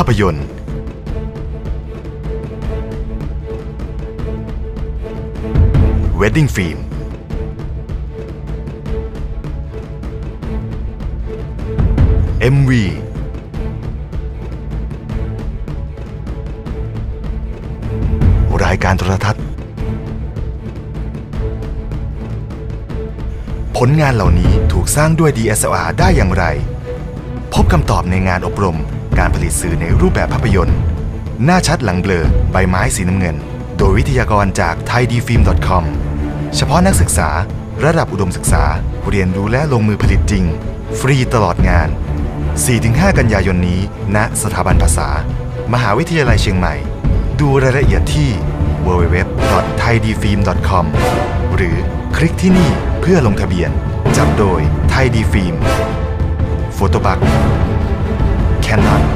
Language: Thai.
าพยนตร์ Wedding Film MV รายการโทรทัศน์ ผลงานเหล่านี้ถูกสร้างด้วย DSLR ได้อย่างไร พบคำตอบในงานอบรม การผลิตสื่อในรูปแบบภาพยนตร์ หน้าชัดหลังเบลอใบไม้สีน้ำเงิน โดยวิทยากรจาก thaidfilm.com เฉพาะนักศึกษา ระดับอุดมศึกษาเรียนรู้และลงมือผลิตจริง ฟรีตลอดงาน 4-5 กันยายนนี้ณสถาบันภาษา มหาวิทยาลัยเชียงใหม่ ดูรายละเอียดที่ www.thaidfilm.com หรือคลิกที่นี่เพื่อลงทะเบียน จับโดยไทยดีฟิล์มโฟโตบัก cannot.